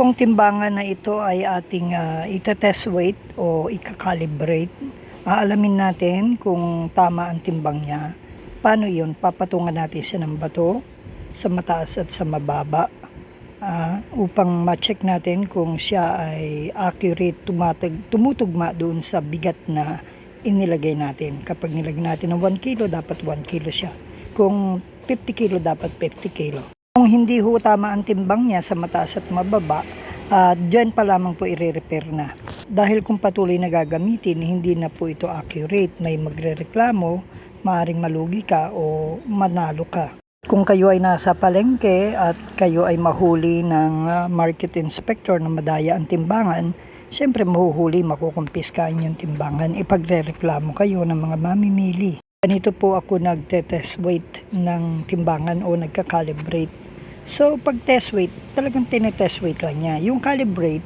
pong timbangan na ito ay ating uh, ita-test weight o ika-calibrate. Aalamin natin kung tama ang timbang niya. Paano yun? Papatungan natin siya ng bato sa mataas at sa mababa ah, upang ma-check natin kung siya ay accurate, tumatag, tumutugma doon sa bigat na inilagay natin. Kapag nilagay natin ng 1 kilo, dapat 1 kilo siya. Kung 50 kilo, dapat 50 kilo. Kung hindi ho tama ang timbang niya sa mataas at mababa, uh, dyan pa lamang po i-repair na. Dahil kung patuloy na gagamitin, hindi na po ito accurate. May magre-reklamo, maaring malugi ka o manalo ka. Kung kayo ay nasa palengke at kayo ay mahuli ng ah, market inspector na madaya ang timbangan, siyempre mahuhuli, makukumpiskaan yung timbangan, ipagre-reklamo kayo ng mga mamimili. Ganito po ako nagte-test weight ng timbangan o nagka-calibrate. So, pag test weight, talagang tinetest weight lang niya. Yung calibrate,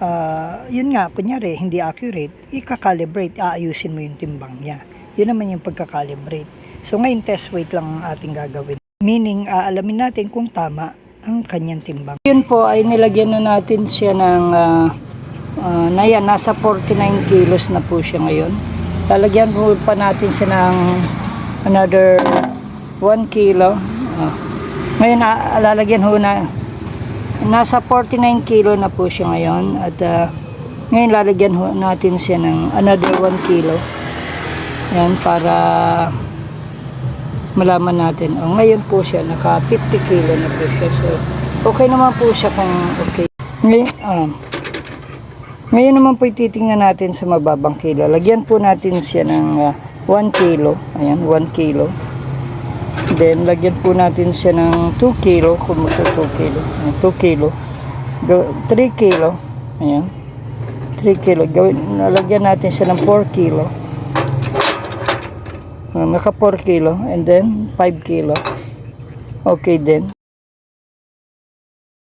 ah, yun nga, kunyari, hindi accurate, ika-calibrate, aayusin mo yung timbang niya. Yun naman yung pagka-calibrate. So, ngayon test weight lang ang ating gagawin. Meaning, aalamin natin kung tama ang kanyang timbang. Yun po ay nilagyan na natin siya ng, ah, ah, na yan, nasa 49 kilos na po siya ngayon. Lalagyan po pa natin siya ng another 1 kilo. Ah. Ngayon, ah, lalagyan ho na, nasa 49 kilo na po siya ngayon. At ah, ngayon, lalagyan ho natin siya ng another 1 kilo. Yan, para malaman natin. Oh, ngayon po siya, naka 50 kilo na po siya. So, okay naman po siya kung okay. Ngayon, ah, ngayon naman po titingnan natin sa mababang kilo. Lagyan po natin siya ng ah, 1 kilo. Ayan, 1 kilo. Then, lagyan po natin siya ng 2 kilo. Kung magto 2 kilo. Ayan, 2 kilo. Go- 3 kilo. Ayan. 3 kilo. Gawin, lagyan natin siya ng 4 kilo. Uh, naka 4 kilo and then 5 kilo. Okay din.